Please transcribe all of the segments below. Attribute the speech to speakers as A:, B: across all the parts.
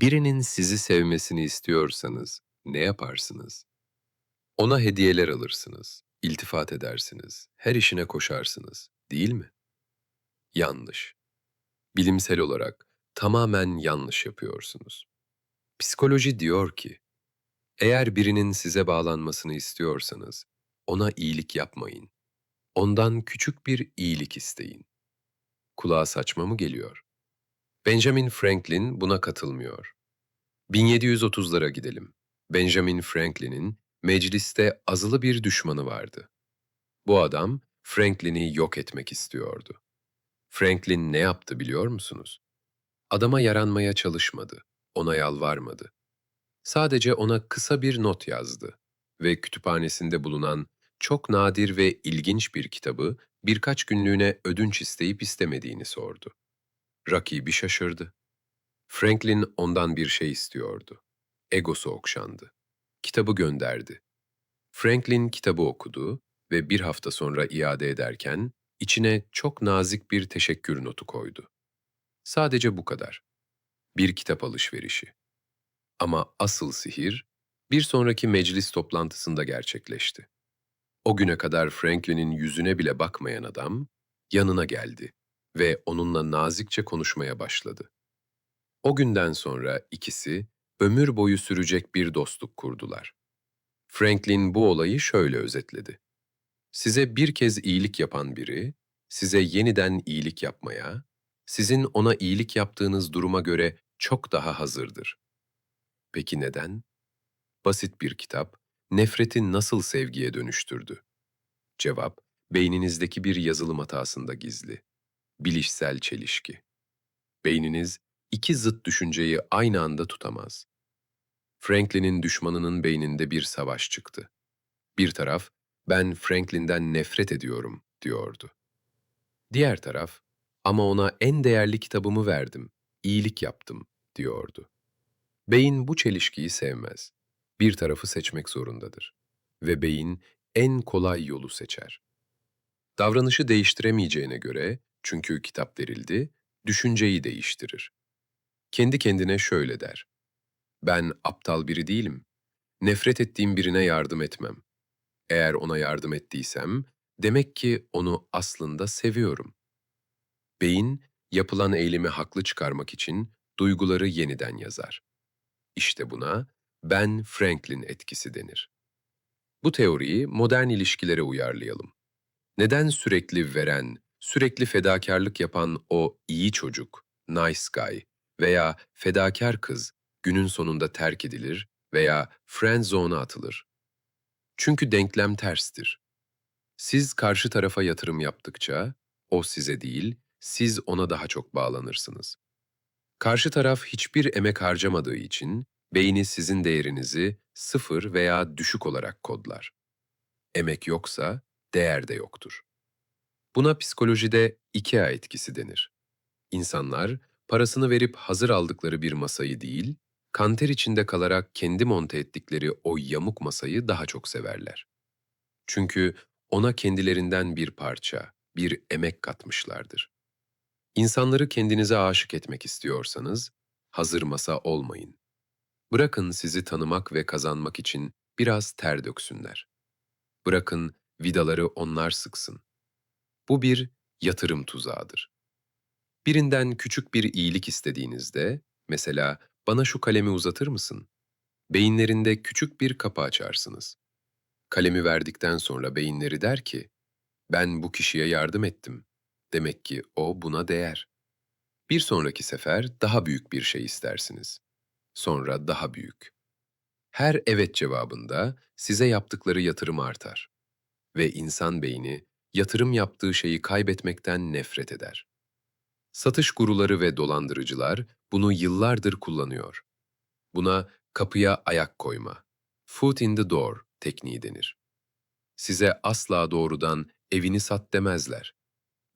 A: Birinin sizi sevmesini istiyorsanız ne yaparsınız? Ona hediyeler alırsınız, iltifat edersiniz, her işine koşarsınız, değil mi? Yanlış. Bilimsel olarak tamamen yanlış yapıyorsunuz. Psikoloji diyor ki, eğer birinin size bağlanmasını istiyorsanız ona iyilik yapmayın. Ondan küçük bir iyilik isteyin. Kulağa saçma mı geliyor? Benjamin Franklin buna katılmıyor. 1730'lara gidelim. Benjamin Franklin'in mecliste azılı bir düşmanı vardı. Bu adam Franklin'i yok etmek istiyordu. Franklin ne yaptı biliyor musunuz? Adama yaranmaya çalışmadı, ona yalvarmadı. Sadece ona kısa bir not yazdı ve kütüphanesinde bulunan çok nadir ve ilginç bir kitabı birkaç günlüğüne ödünç isteyip istemediğini sordu. Rakibi şaşırdı. Franklin ondan bir şey istiyordu. Egosu okşandı. Kitabı gönderdi. Franklin kitabı okudu ve bir hafta sonra iade ederken içine çok nazik bir teşekkür notu koydu. Sadece bu kadar. Bir kitap alışverişi. Ama asıl sihir bir sonraki meclis toplantısında gerçekleşti. O güne kadar Franklin'in yüzüne bile bakmayan adam yanına geldi ve onunla nazikçe konuşmaya başladı. O günden sonra ikisi ömür boyu sürecek bir dostluk kurdular. Franklin bu olayı şöyle özetledi. Size bir kez iyilik yapan biri, size yeniden iyilik yapmaya, sizin ona iyilik yaptığınız duruma göre çok daha hazırdır. Peki neden? Basit bir kitap, nefreti nasıl sevgiye dönüştürdü? Cevap, beyninizdeki bir yazılım hatasında gizli. Bilişsel çelişki. Beyniniz iki zıt düşünceyi aynı anda tutamaz. Franklin'in düşmanının beyninde bir savaş çıktı. Bir taraf, ben Franklin'den nefret ediyorum, diyordu. Diğer taraf, ama ona en değerli kitabımı verdim, iyilik yaptım, diyordu. Beyin bu çelişkiyi sevmez. Bir tarafı seçmek zorundadır. Ve beyin en kolay yolu seçer. Davranışı değiştiremeyeceğine göre, çünkü kitap verildi, düşünceyi değiştirir. Kendi kendine şöyle der. Ben aptal biri değilim. Nefret ettiğim birine yardım etmem. Eğer ona yardım ettiysem, demek ki onu aslında seviyorum. Beyin, yapılan eylemi haklı çıkarmak için duyguları yeniden yazar. İşte buna Ben Franklin etkisi denir. Bu teoriyi modern ilişkilere uyarlayalım. Neden sürekli veren, sürekli fedakarlık yapan o iyi çocuk, nice guy veya fedakar kız günün sonunda terk edilir veya friend zone'a atılır? Çünkü denklem terstir. Siz karşı tarafa yatırım yaptıkça, o size değil, siz ona daha çok bağlanırsınız. Karşı taraf hiçbir emek harcamadığı için beyni sizin değerinizi sıfır veya düşük olarak kodlar. Emek yoksa değer de yoktur. Buna psikolojide IKEA etkisi denir. İnsanlar parasını verip hazır aldıkları bir masayı değil, kanter içinde kalarak kendi monte ettikleri o yamuk masayı daha çok severler. Çünkü ona kendilerinden bir parça, bir emek katmışlardır. İnsanları kendinize aşık etmek istiyorsanız, hazır masa olmayın. Bırakın sizi tanımak ve kazanmak için biraz ter döksünler. Bırakın vidaları onlar sıksın. Bu bir yatırım tuzağıdır. Birinden küçük bir iyilik istediğinizde, mesela bana şu kalemi uzatır mısın? Beyinlerinde küçük bir kapı açarsınız. Kalemi verdikten sonra beyinleri der ki, ben bu kişiye yardım ettim. Demek ki o buna değer. Bir sonraki sefer daha büyük bir şey istersiniz. Sonra daha büyük. Her evet cevabında size yaptıkları yatırım artar. Ve insan beyni yatırım yaptığı şeyi kaybetmekten nefret eder. Satış guruları ve dolandırıcılar bunu yıllardır kullanıyor. Buna kapıya ayak koyma, foot in the door tekniği denir. Size asla doğrudan evini sat demezler.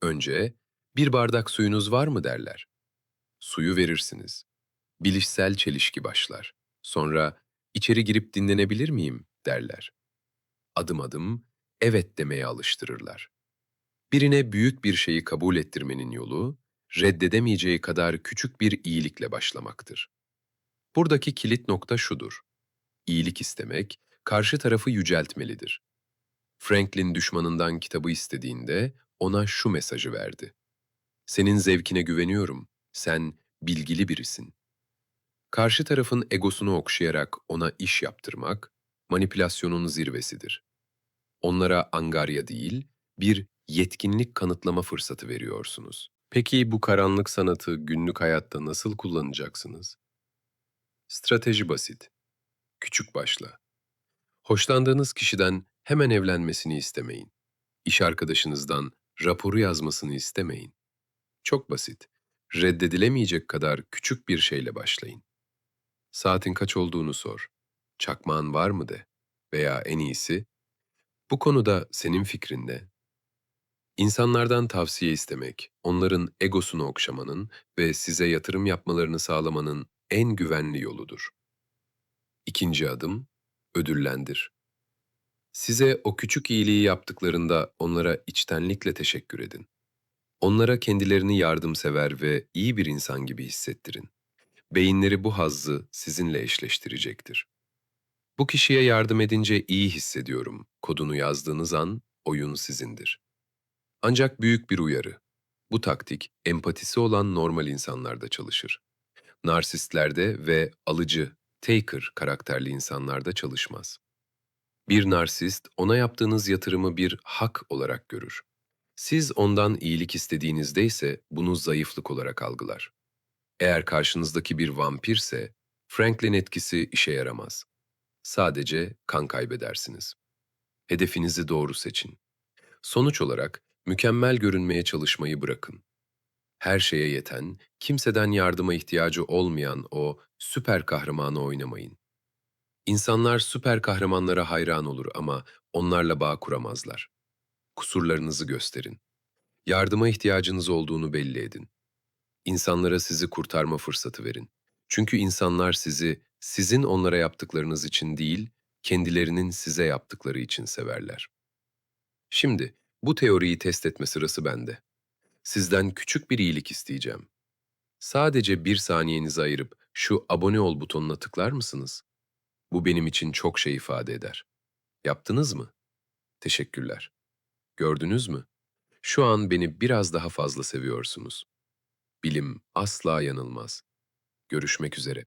A: Önce bir bardak suyunuz var mı derler. Suyu verirsiniz. Bilişsel çelişki başlar. Sonra içeri girip dinlenebilir miyim derler. Adım adım evet demeye alıştırırlar. Birine büyük bir şeyi kabul ettirmenin yolu, reddedemeyeceği kadar küçük bir iyilikle başlamaktır. Buradaki kilit nokta şudur. İyilik istemek, karşı tarafı yüceltmelidir. Franklin düşmanından kitabı istediğinde ona şu mesajı verdi. Senin zevkine güveniyorum. Sen bilgili birisin. Karşı tarafın egosunu okşayarak ona iş yaptırmak, manipülasyonun zirvesidir. Onlara angarya değil, bir yetkinlik kanıtlama fırsatı veriyorsunuz. Peki bu karanlık sanatı günlük hayatta nasıl kullanacaksınız? Strateji basit. Küçük başla. Hoşlandığınız kişiden hemen evlenmesini istemeyin. İş arkadaşınızdan raporu yazmasını istemeyin. Çok basit. Reddedilemeyecek kadar küçük bir şeyle başlayın. Saatin kaç olduğunu sor. Çakmağın var mı de. Veya en iyisi, bu konuda senin fikrin ne? İnsanlardan tavsiye istemek, onların egosunu okşamanın ve size yatırım yapmalarını sağlamanın en güvenli yoludur. İkinci adım, ödüllendir. Size o küçük iyiliği yaptıklarında onlara içtenlikle teşekkür edin. Onlara kendilerini yardımsever ve iyi bir insan gibi hissettirin. Beyinleri bu hazzı sizinle eşleştirecektir. Bu kişiye yardım edince iyi hissediyorum. Kodunu yazdığınız an oyun sizindir. Ancak büyük bir uyarı. Bu taktik empatisi olan normal insanlarda çalışır. Narsistlerde ve alıcı, taker karakterli insanlarda çalışmaz. Bir narsist ona yaptığınız yatırımı bir hak olarak görür. Siz ondan iyilik istediğinizde ise bunu zayıflık olarak algılar. Eğer karşınızdaki bir vampirse, Franklin etkisi işe yaramaz. Sadece kan kaybedersiniz. Hedefinizi doğru seçin. Sonuç olarak mükemmel görünmeye çalışmayı bırakın. Her şeye yeten, kimseden yardıma ihtiyacı olmayan o süper kahramanı oynamayın. İnsanlar süper kahramanlara hayran olur ama onlarla bağ kuramazlar. Kusurlarınızı gösterin. Yardıma ihtiyacınız olduğunu belli edin. İnsanlara sizi kurtarma fırsatı verin. Çünkü insanlar sizi sizin onlara yaptıklarınız için değil, kendilerinin size yaptıkları için severler. Şimdi bu teoriyi test etme sırası bende. Sizden küçük bir iyilik isteyeceğim. Sadece bir saniyenizi ayırıp şu abone ol butonuna tıklar mısınız? Bu benim için çok şey ifade eder. Yaptınız mı? Teşekkürler. Gördünüz mü? Şu an beni biraz daha fazla seviyorsunuz. Bilim asla yanılmaz. Görüşmek üzere.